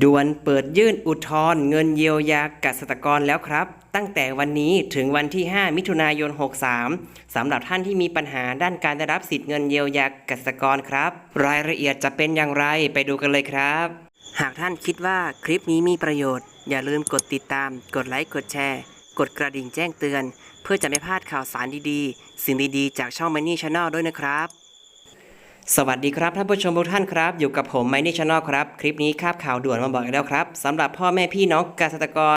ด่วนเปิดยื่นอุทธรณ์เงินเยียวยาเกษตรกรแล้วครับ ตั้งแต่วันนี้ถึงวันที่ 5 มิถุนายน 63 สำหรับท่านที่มีปัญหาด้านการได้รับสิทธิ์เงินเยียวยาเกษตรกรครับ รายละเอียดจะเป็นอย่างไรไปดูกันเลยครับ หากท่านคิดว่าคลิปนี้มีประโยชน์ อย่าลืมกดติดตาม กดไลค์กดแชร์ กดกระดิ่งแจ้งเตือน เพื่อจะไม่พลาดข่าวสารดีๆ สิ่งดีๆ จากช่อง Money Channel ด้วยนะครับ สวัสดีครับท่านผู้ชมทุกท่านครับ อยู่กับผมไมนี่ชาแนลครับ คลิปนี้คาบข่าวด่วนมาบอกอีกแล้วครับสำหรับพ่อแม่พี่น้องเกษตรกร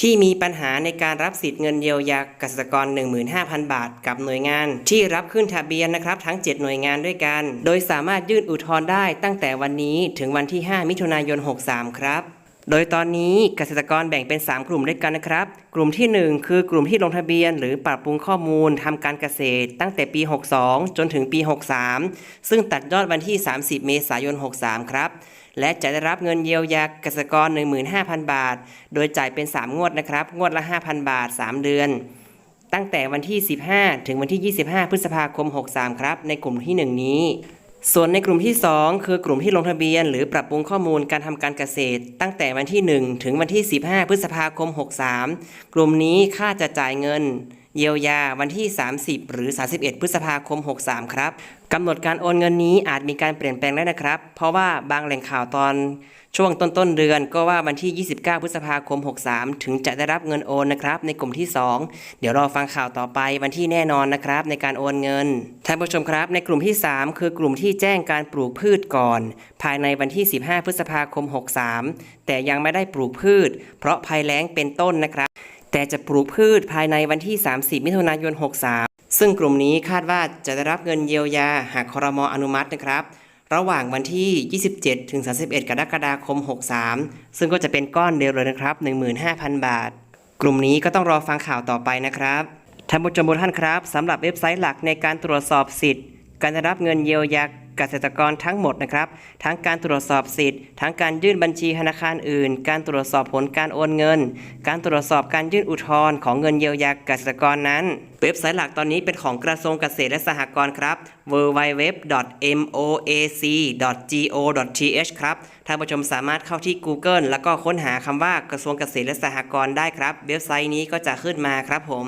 ที่มีปัญหาในการรับสิทธิ์เงินเยียวยาเกษตรกร 15,000 บาท กับหน่วยงาน ที่รับขึ้นทะเบียนนะครับ ทั้ง 7 หน่วยงานด้วยกัน โดยสามารถยื่นอุทธรณ์ได้ตั้งแต่วันนี้ถึงวันที่ 5 มิถุนายน 63 ครับ โดยตอนนี้เกษตรกรแบ่งเป็น 3 กลุ่มด้วยกันนะครับ กลุ่มที่ 1 คือกลุ่มที่ลงทะเบียน หรือปรับปรุงข้อมูลทำการเกษตร ตั้งแต่ปี 62 จนถึงปี 63 ซึ่งตัดยอดวันที่ 30 เมษายน 63 ครับ และจะได้รับเงินเยียวยาเกษตรกร 15,000 บาท โดยจ่ายเป็น 3 งวดนะครับ งวดละ 5,000 บาท 3 เดือน ตั้งแต่วันที่ 15 ถึงวันที่ 25 พฤษภาคม 63 ครับ ในกลุ่มที่ 1 นี้ ส่วนในกลุ่มที่ 2 คือกลุ่มที่ลงทะเบียน หรือปรับปรุงข้อมูลการทำการเกษตร ตั้งแต่วันที่ 1 ถึงวันที่ 15 พฤษภาคม 63 กลุ่มนี้ค่าจะจ่ายเงิน เยียวยาวันที่ 30 หรือ 31 พฤษภาคม 63 ครับกำหนดการโอนเงินนี้อาจมีการเปลี่ยนแปลงได้นะครับ เพราะว่าบางแหล่งข่าวตอนช่วงต้นต้นๆเดือนก็ว่าวันที่ 29 พฤษภาคม 63 ถึงจะได้รับเงินโอนนะครับในกลุ่มที่ 2 เดี๋ยวรอฟังข่าวต่อไปวันที่แน่นอนนะครับในการโอนเงินท่านผู้ชมครับ ในกลุ่มที่ 3 คือกลุ่มที่แจ้งการปลูกพืชก่อน ภายในวันที่ 15 พฤษภาคม 63 แต่ยังไม่ได้ปลูกพืช เพราะภัยแล้งเป็นต้นนะครับ แต่จะปลูกพืชภายในวันที่ 30 มิถุนายน 63 ซึ่งกลุ่มนี้คาดว่าจะได้รับเงินเยียวยาหากครมอนุมัตินะครับ ระหว่างวันที่ 27 ถึง 31 กรกฎาคม 63 ซึ่งก็จะเป็นก้อนเดียวเลยนะครับ 15,000 บาท กลุ่มนี้ก็ต้องรอฟังข่าวต่อไปนะครับท่านผู้ชมทุกท่านครับสำหรับเว็บไซต์หลักในการตรวจสอบสิทธิ์ การได้รับเงินเยียวยา เกษตรกรทั้งหมดนะครับ ทั้งการตรวจสอบสิทธิ์ ทั้งการยื่นบัญชีธนาคารอื่น การตรวจสอบผลการโอนเงิน การตรวจสอบการยื่นอุทธรณ์ของเงินเยียวยาเกษตรกรนั้น เว็บไซต์หลักตอนนี้เป็นของกระทรวงเกษตรและสหกรณ์ครับ www.moac.go.th ครับท่านผู้ชมสามารถเข้าที่ Google แล้วก็ค้นหาคำว่ากระทรวงเกษตรและสหกรณ์ได้ครับ เว็บไซต์นี้ก็จะขึ้นมาครับผม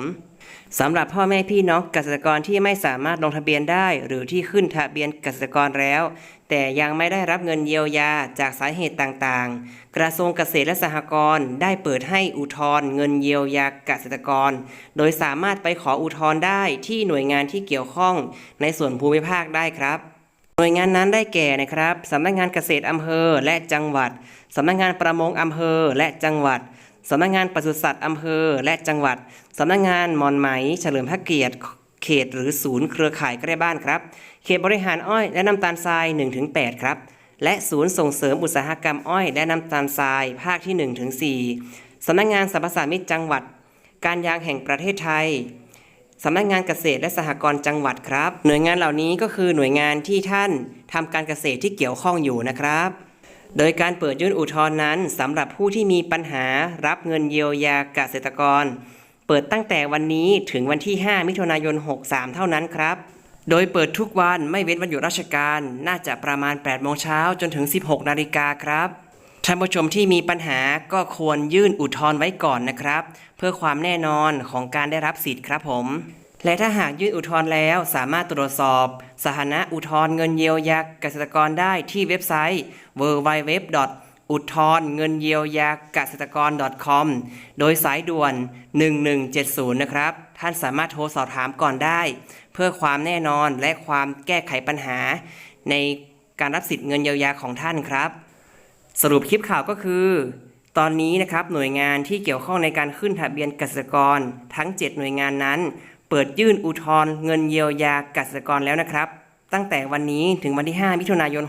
สำหรับพ่อแม่พี่น้องเกษตรกรที่ไม่สามารถลงทะเบียนได้ หรือที่ขึ้นทะเบียนเกษตรกรแล้ว แต่ยังไม่ได้รับเงินเยียวยาจากสาเหตุต่างๆ กระทรวงเกษตรและสหกรณ์ได้เปิดให้อุทธรณ์เงินเยียวยาเกษตรกร โดยสามารถไปขออุทธรณ์ได้ที่หน่วยงานที่เกี่ยวข้องในส่วนภูมิภาคได้ครับหน่วยงานนั้นได้แก่นะครับสำนักงานเกษตรอำเภอและจังหวัดสำนักงานประมงอำเภอและจังหวัด สำนักงานปศุสัตว์อำเภอและจังหวัด สำนักงานมอนไหม เฉลิมพระเกียรติเขตหรือศูนย์เครือข่ายใกล้บ้านครับ เขตบริหารอ้อยและน้ำตาลทราย 1-8 ครับ และศูนย์ส่งเสริมอุตสาหกรรมอ้อยและน้ำตาลทรายภาคที่ 1-4 สำนักงานสรรพสามิตจังหวัด การยางแห่งประเทศไทยสำนักงานเกษตรและสหกรณ์จังหวัดครับ หน่วยงานเหล่านี้ก็คือหน่วยงานที่ท่านทำการเกษตรที่เกี่ยวข้องอยู่นะครับ โดยการเปิดยื่นอุทธรณ์นั้นสำหรับผู้ที่มีปัญหารับเงินเยียวยาเกษตรกร เปิดตั้งแต่วันนี้ถึงวันที่ 5 มิถุนายน 63 เท่านั้นครับ โดยเปิดทุกวันไม่เว้นวันหยุดราชการ น่าจะประมาณ 8 โมงเช้าจนถึง 16 นาฬิกาครับท่านผู้ชมที่มีปัญหาก็ควรยื่นอุทธรณ์ไว้ก่อนนะครับ เพื่อความแน่นอนของการได้รับสิทธิ์ครับผม และถ้าหากยื่นอุทธรณ์แล้วสามารถตรวจสอบ สถานะอุทธรณ์เงินเยียวยาเกษตรกรได้ที่เว็บไซต์ www. อุทธรณ์เงินเยียวยาเกษตรกร .com โดยสายด่วน 1170 นะครับ ท่านสามารถโทรสอบถามก่อนได้ เพื่อความแน่นอนและความแก้ไขปัญหา ในการรับสิทธิ์เงินเยียวยาของท่านครับ สรุปคลิปข่าวก็คือ ตอนนี้นะครับหน่วยงานที่เกี่ยวข้องในการขึ้นทะเบียนเกษตรกร ทั้ง 7 หน่วยงานนั้น เปิดยื่นอุทธรณ์เงินเยียวยาเกษตรกรแล้วนะครับ ตั้งแต่วันนี้ถึงวันที่ 5 มิถุนายน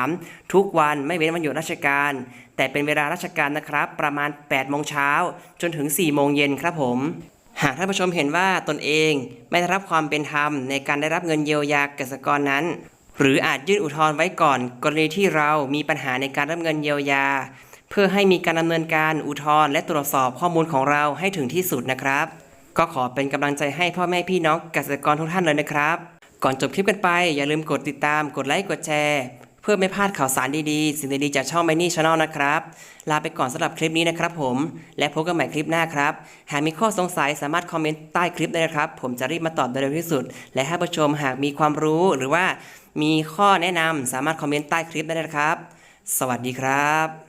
63 ทุกวันไม่เว้นวันหยุดราชการ แต่เป็นเวลาราชการนะครับ ประมาณ 8 โมงเช้าจนถึง 4 โมงเย็นครับผมหากท่านผู้ชมเห็นว่าตนเองไม่ได้รับความเป็นธรรมในการได้รับเงินเยียวยาเกษตรกรนั้น หรืออาจยื่นอุทธรณ์ไว้ก่อน กรณีที่เรามีปัญหาในการรับเงินเยียวยา เพื่อให้มีการดำเนินการอุทธรณ์และตรวจสอบข้อมูลของเราให้ถึงที่สุดนะครับ ก็ขอเป็นกำลังใจให้พ่อแม่พี่น้องเกษตรกรทุกท่านเลยนะครับ ก่อนจบคลิปกันไป อย่าลืมกดติดตามกดไลค์กดแชร์ เพื่อไม่พลาดข่าวสารดีๆ สิ่งดีๆจากช่อง m มนี่ชาแนลนะครับ ลาไปก่อนสำหรับคลิปนี้นะครับผม และพบกันใหม่คลิปหน้าครับ หากมีข้อสงสัยสามารถคอมเมนต์ใต้คลิปได้นะครับ ผมจะรีบมาตอบโดยเร็วที่สุด และให้ผู้ชมหากมีความรู้หรือว่ามีข้อแนะนำสามารถคอมเมนต์ใต้คลิปได้นะครับ สวัสดีครับ